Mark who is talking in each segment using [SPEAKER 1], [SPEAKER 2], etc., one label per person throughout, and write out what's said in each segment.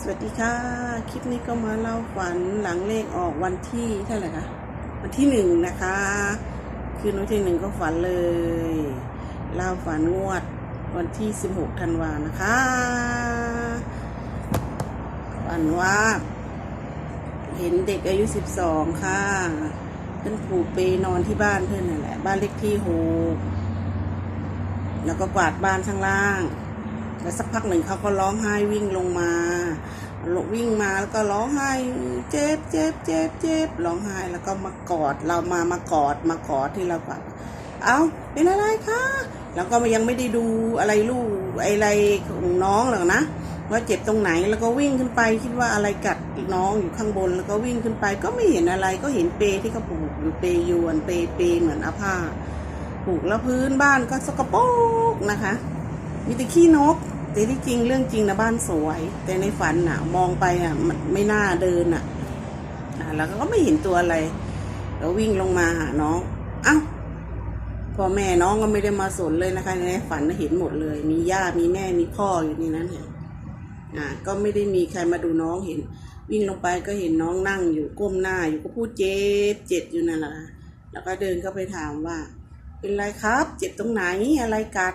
[SPEAKER 1] สวัสดีค่ะ คลิปนี้ก็มาเล่าฝันหลังเลขออกวันที่เท่าไหร่คะวันที่หนึ่งนะคะ คืนวันที่หนึ่งก็ฝันเลยเล่าฝันงวดวันที่สิบหกธันวานะคะฝันว่า เห็นเด็กอายุสิบสองค่ะเพื่อนผูกเปนอนที่บ้านเพื่อนนั่นแหละ บ้านเลขที่หกแล้วก็กวาดบ้านข้างล่าง แล้วสักพักหนึ่งเขาก็ร้องไห้วิ่งลงมา วิ่งมาแล้วก็ร้องไห้เจ็บเจ็บเจ็บเจ็บร้องไห้แล้วก็มากอดเรามามากอดมากอดที่เรากอดเอาเป็นอะไรคะแล้วก็ยังไม่ได้ดูอะไรลูกอะไรของน้องหรอกนะว่าเจ็บตรงไหนแล้วก็วิ่งขึ้นไปคิดว่าอะไรกัดน้องอยู่ข้างบน แล้วก็วิ่งขึ้นไปก็ไม่เห็นอะไรก็เห็นเปรที่เขาผูกอยู่เปรยวนเปรเปรเหมือนอาผ้าผูกแล้วพื้นบ้านก็สกปรกนะคะ มีแต่ขี้นก แต่ที่จริงเรื่องจริงนะบ้านสวย แต่ในฝันน่ะ มองไปอะมันไม่น่าเดินอะอะแล้วก็ไม่เห็นตัวอะไรแล้ววิ่งลงมาหาน้องเอ้าพ่อแม่น้องก็ไม่ได้มาสนเลยนะคะ ในฝันเห็นหมดเลย มีย่ามีแม่มีพ่ออยู่ในนั้นเนี่ยอ่าก็ไม่ได้มีใครมาดูน้องเห็น วิ่งลงไปก็เห็นน้องนั่งอยู่ก้มหน้าอยู่ก็พูดเจ็บเจ็บอยู่นั่นแหละแล้วก็เดินเข้าไปถามว่า เป็นไรครับ เจ็บตรงไหนอะไรกัด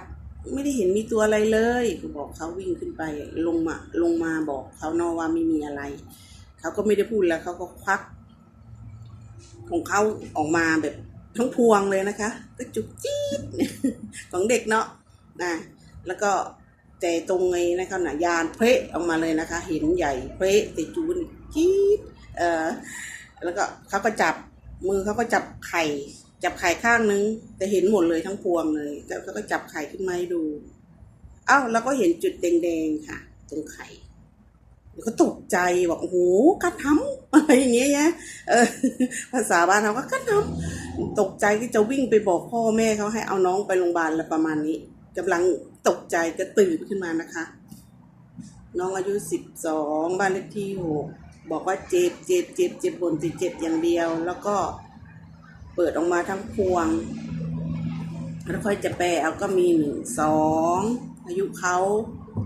[SPEAKER 1] ไม่ได้เห็นมีตัวอะไรเลยก็บอกเขาวิ่งขึ้นไปลงมาลงมาบอกเขานอว่าไม่มีอะไร เขาก็ไม่ได้พูดแล้วเขาก็ควัก ของเขาออกมาแบบทั้งพวงเลยนะคะ ก็จุกจี๊ดของเด็กเนาะนะแล้วก็แต่ตรงไอ้นะคะหนายานเพะออกมาเลยนะคะ เห็นใหญ่เพะแต่จูนจี๊ดเออแล้วก็เขาก็จับมือเขาก็จับไข่ จับไข่ข้างนึงแต่เห็นหมดเลยทั้งพวงเลยแล้วเขาก็จับไข่ขึ้นมาให้ดูอ้าวแล้วก็เห็นจุดแดงๆค่ะ ตรงไข่แล้วก็ตกใจบอกโอ้โหกัดทำอะไรอย่างเงี้ยนะเออภาษาบ้านเราก็กัดทำตกใจก็จะวิ่งไปบอกพ่อแม่เขาให้เอาน้องไปโรงพยาบาลอะไรประมาณนี้กำลังตกใจก็ตื่นขึ้นมานะคะ น้องอายุสิบสองบ้านเลขที่หกบอกว่าเจ็บเจ็บเจ็บเจ็บบนติดเจ็บอย่างเดียว แล้วก็ เปิดออกมาทั้งพวง แล้วค่อยจะแปลเอาก็มีหนึ่งสองอายุเขา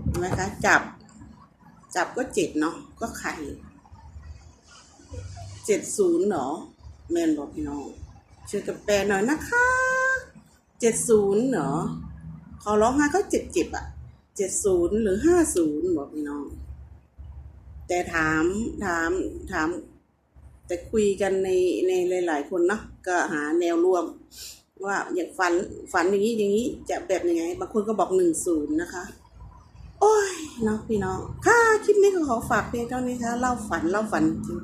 [SPEAKER 1] ใช่ไหมคะ จับ จับก็เจ็ดเนาะก็ไข่เจ็ดศูนย์เนาะแมนบอกพี่น้องช่วยกันแปลหน่อยนะคะเจ็ดศูนย์เนาะเขาร้องไห้เขาเจ็บเจ็บๆอะเจ็ดศูนย์หรือห้าศูนย์บอกพี่น้อง แต่ถามถามถาม แต่คุยกันในในหลาย ๆ คนเนาะก็หาแนวร่วม ว่าอย่างฝันฝันอย่างนี้อย่างนี้จะแบบยังไง บางคนก็บอกหนึ่งศูนย์นะคะ โอ้ยเนาะพี่น้องค่ะคลิปนี้ก็ขอฝากเพียงเท่านี้ค่ะเล่าฝันเล่าฝันจริง